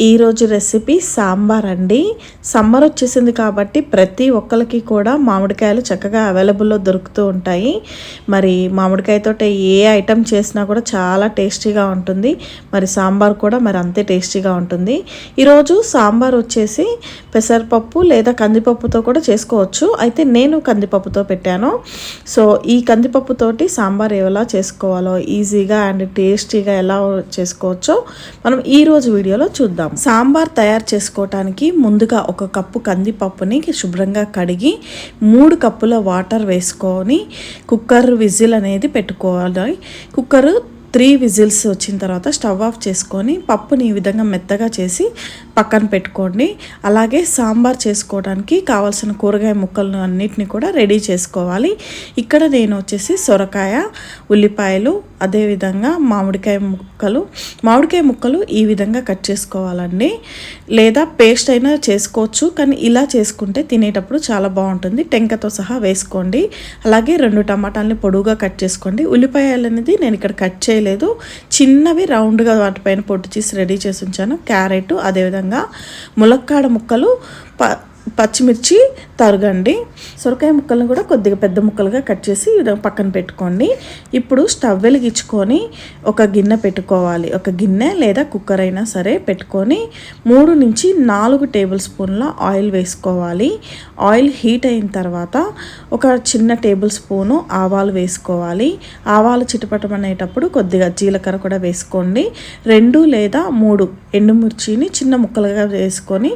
ఈరోజు రెసిపీ సాంబార్ అండి. సమ్మర్ వచ్చేసింది కాబట్టి ప్రతి ఒక్కరికి కూడా మామిడికాయలు చక్కగా అవైలబుల్లో దొరుకుతూ ఉంటాయి. మరి మామిడికాయతో ఏ ఐటెం చేసినా కూడా చాలా టేస్టీగా ఉంటుంది. మరి సాంబార్ కూడా మరి అంతే టేస్టీగా ఉంటుంది. ఈరోజు సాంబార్ వచ్చేసి పెసరపప్పు లేదా కందిపప్పుతో కూడా చేసుకోవచ్చు. అయితే నేను కందిపప్పుతో పెట్టాను. సో ఈ కందిపప్పుతోటి సాంబార్ ఎలా చేసుకోవాలో ఈజీగా అండ్ టేస్టీగా ఎలా చేసుకోవచ్చో మనం ఈరోజు వీడియోలో చూద్దాం. సాంబార్ తయారు చేసుకోవటానికి ముందుగా ఒక కప్పు కందిపప్పుని శుభ్రంగా కడిగి మూడు కప్పుల వాటర్ వేసుకొని కుక్కర్ విజిల్ అనేది పెట్టుకోవాలి. కుక్కర్ త్రీ విజిల్స్ వచ్చిన తర్వాత స్టవ్ ఆఫ్ చేసుకొని పప్పుని ఈ విధంగా మెత్తగా చేసి పక్కన పెట్టుకోండి. అలాగే సాంబార్ చేసుకోవడానికి కావాల్సిన కూరగాయ ముక్కలను అన్నిటిని కూడా రెడీ చేసుకోవాలి. ఇక్కడ నేను వచ్చేసి సొరకాయ ఉల్లిపాయలు అదేవిధంగా మామిడికాయ ముక్కలు మామిడికాయ ముక్కలు ఈ విధంగా కట్ చేసుకోవాలండి. లేదా పేస్ట్ అయినా చేసుకోవచ్చు కానీ ఇలా చేసుకుంటే తినేటప్పుడు చాలా బాగుంటుంది. టెంకతో సహా వేసుకోండి. అలాగే రెండు టమాటాలని పొడుగుగా కట్ చేసుకోండి. ఉల్లిపాయలు అనేది నేను ఇక్కడ కట్ చేయలేదు. చిన్నవి రౌండ్గా వాటిపైన పొట్టు చేసి రెడీ చేసి ఉంచాను. క్యారెట్ అదేవిధంగా ములక్కాడ ముక్కలు ప పచ్చిమిర్చి తరగండి. సొరకాయ ముక్కలను కూడా కొద్దిగా పెద్ద ముక్కలుగా కట్ చేసి పక్కన పెట్టుకోండి. ఇప్పుడు స్టవ్ వెలిగించుకొని ఒక గిన్నె పెట్టుకోవాలి. ఒక గిన్నె లేదా కుక్కర్ అయినా సరే పెట్టుకొని మూడు నుంచి నాలుగు టేబుల్ స్పూన్ల ఆయిల్ వేసుకోవాలి. ఆయిల్ హీట్ అయిన తర్వాత ఒక చిన్న టేబుల్ స్పూను ఆవాలు వేసుకోవాలి. ఆవాలు చిటపటం అనేటప్పుడు కొద్దిగా జీలకర్ర కూడా వేసుకోండి. రెండు లేదా మూడు ఎండుమిర్చిని చిన్న ముక్కలుగా వేసుకొని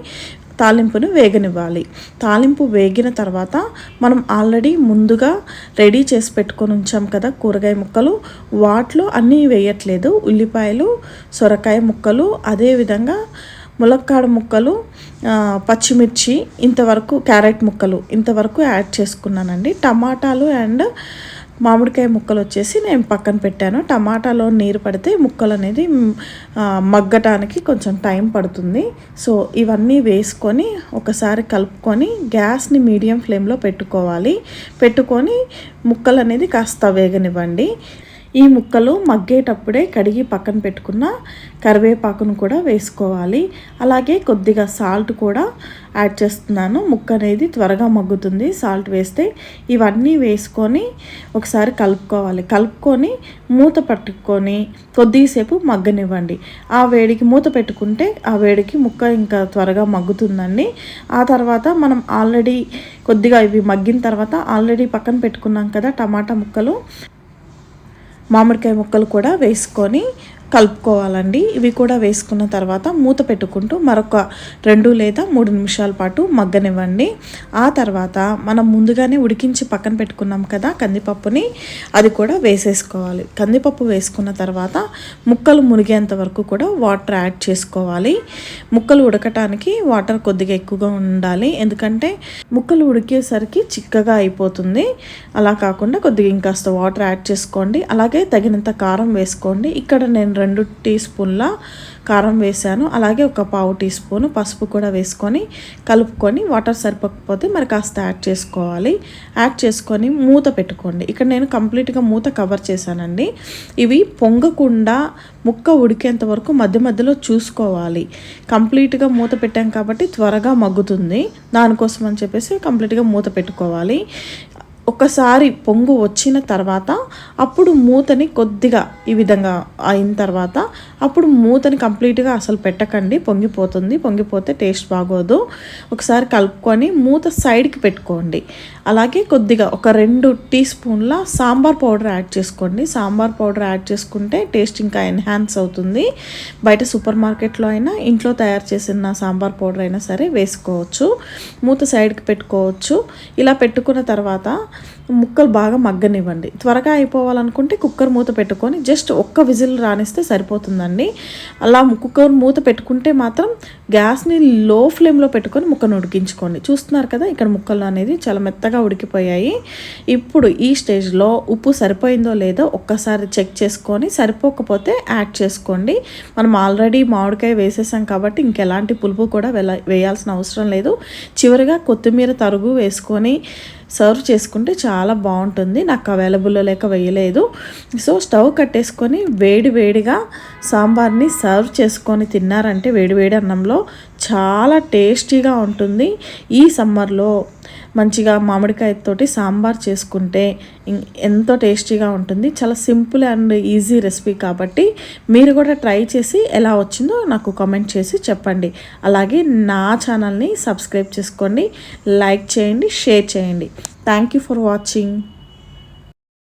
తాలింపును వేగనివ్వాలి. తాలింపు వేగిన తర్వాత మనం ఆల్రెడీ ముందుగా రెడీ చేసి పెట్టుకొని ఉంచాం కదా కూరగాయ ముక్కలు. వాటిలో అన్నీ వేయట్లేదు. ఉల్లిపాయలు సొరకాయ ముక్కలు అదేవిధంగా ములక్కాడ ముక్కలు పచ్చిమిర్చి ఇంతవరకు క్యారెట్ ముక్కలు. ఇంతవరకు యాడ్ చేసుకున్నానండి. టమాటాలు అండ్ మామిడికాయ ముక్కలు వచ్చేసి నేను పక్కన పెట్టాను. టమాటాలో నీరు పడితే ముక్కలు అనేది మగ్గటానికి కొంచెం టైం పడుతుంది. సో ఇవన్నీ వేసుకొని ఒకసారి కలుపుకొని గ్యాస్ని మీడియం ఫ్లేమ్లో పెట్టుకోవాలి. పెట్టుకొని ముక్కలు అనేది కాస్త వేగనివ్వండి. ఈ ముక్కలు మగ్గేటప్పుడే కడిగి పక్కన పెట్టుకున్న కరివేపాకును కూడా వేసుకోవాలి. అలాగే కొద్దిగా సాల్ట్ కూడా యాడ్ చేస్తున్నాను. ముక్క అనేది త్వరగా మగ్గుతుంది. సాల్ట్ వేస్తే ఇవన్నీ వేసుకొని ఒకసారి కలుపుకోవాలి. కలుపుకొని మూత పట్టుకొని కొద్దిసేపు మగ్గనివ్వండి. ఆ వేడికి మూత పెట్టుకుంటే ఆ వేడికి ముక్క ఇంకా త్వరగా మగ్గుతుందండి. ఆ తర్వాత మనం ఆల్రెడీ కొద్దిగా ఇవి మగ్గిన తర్వాత ఆల్రెడీ పక్కన పెట్టుకున్నాం కదా టమాటా ముక్కలు. మామిడికాయ ముక్కలు కూడా వేసుకొని కలుపుకోవాలండి. ఇవి కూడా వేసుకున్న తర్వాత మూత పెట్టుకుంటూ మరొక రెండు లేదా మూడు నిమిషాల పాటు మగ్గనివ్వండి. ఆ తర్వాత మనం ముందుగానే ఉడికించి పక్కన పెట్టుకున్నాం కదా కందిపప్పుని అది కూడా వేసేసుకోవాలి. కందిపప్పు వేసుకున్న తర్వాత ముక్కలు మునిగేంత వరకు కూడా వాటర్ యాడ్ చేసుకోవాలి. ముక్కలు ఉడకటానికి వాటర్ కొద్దిగా ఎక్కువగా ఉండాలి. ఎందుకంటే ముక్కలు ఉడికేసరికి చిక్కగా అయిపోతుంది. అలా కాకుండా కొద్దిగా ఇంకాస్త వాటర్ యాడ్ చేసుకోండి. అలాగే తగినంత కారం వేసుకోండి. ఇక్కడ నేను రెండు టీ స్పూన్ల కారం వేసాను అలాగే ఒక పావు టీ స్పూన్ పసుపు కూడా వేసుకొని కలుపుకొని వాటర్ సరిపోకపోతే మరి కాస్త యాడ్ చేసుకోవాలి. యాడ్ చేసుకొని మూత పెట్టుకోండి. ఇక్కడ నేను కంప్లీట్గా మూత కవర్ చేశానండి. ఇవి పొంగకుండా ముక్క ఉడికేంత వరకు మధ్య మధ్యలో చూసుకోవాలి. కంప్లీట్గా మూత పెట్టాం కాబట్టి త్వరగా మగ్గుతుంది. దానికోసం అని చెప్పేసి కంప్లీట్గా మూత పెట్టుకోవాలి. ఒకసారి పొంగు వచ్చిన తర్వాత అప్పుడు మూతని కొద్దిగా ఈ విధంగా అయిన తర్వాత అప్పుడు మూతని కంప్లీట్గా అసలు పెట్టకండి. పొంగిపోతుంది. పొంగిపోతే టేస్ట్ బాగోదు. ఒకసారి కలుపుకొని మూత సైడ్కి పెట్టుకోండి. అలాగే కొద్దిగా ఒక రెండు టీ స్పూన్ల సాంబార్ పౌడర్ యాడ్ చేసుకోండి. సాంబార్ పౌడర్ యాడ్ చేసుకుంటే టేస్ట్ ఇంకా ఎన్హాన్స్ అవుతుంది. బయట సూపర్ మార్కెట్లో అయినా ఇంట్లో తయారు చేసిన సాంబార్ పౌడర్ అయినా సరే వేసుకోవచ్చు. మూత సైడ్కి పెట్టుకోవచ్చు. ఇలా పెట్టుకున్న తర్వాత ముక్కలు బాగా మగ్గనివ్వండి. త్వరగా అయిపోవాలనుకుంటే కుక్కర్ మూత పెట్టుకొని జస్ట్ ఒక్క విజిల్ రానిస్తే సరిపోతుందండి. అలా కుక్కర్ మూత పెట్టుకుంటే మాత్రం గ్యాస్ని లో ఫ్లేమ్లో పెట్టుకొని ముక్కను ఉడికించుకోండి. చూస్తున్నారు కదా ఇక్కడ ముక్కలు అనేది చాలా మెత్తగా ఉడికిపోయాయి. ఇప్పుడు ఈ స్టేజ్లో ఉప్పు సరిపోయిందో లేదో ఒక్కసారి చెక్ చేసుకొని సరిపోకపోతే యాడ్ చేసుకోండి. మనం ఆల్రెడీ మామిడికాయ వేసేసాం కాబట్టి ఇంకెలాంటి పులుపు కూడా వేయాల్సిన అవసరం లేదు. చివరిగా కొత్తిమీర తరుగు వేసుకొని సర్వ్ చేసుకుంటే చాలా బాగుంటుంది. నాకు అవైలబుల్లో లేక వేయలేదు. సో స్టవ్ కట్టేసుకొని వేడి వేడిగా సాంబార్ని సర్వ్ చేసుకొని తిన్నారంటే వేడి వేడి అన్నంలో చాలా టేస్టీగా ఉంటుంది ఈ సమ్మర్లో. మంచిగా మామిడికాయతోటి సాంబార్ చేసుకుంటే ఎంతో టేస్టీగా ఉంటుంది. చాలా సింపుల్ అండ్ ఈజీ రెసిపీ కాబట్టి మీరు కూడా ట్రై చేసి ఎలా వచ్చిందో నాకు కమెంట్ చేసి చెప్పండి. అలాగే నా ఛానల్ని సబ్స్క్రైబ్ చేసుకోండి లైక్ చేయండి షేర్ చేయండి. Thank you for watching.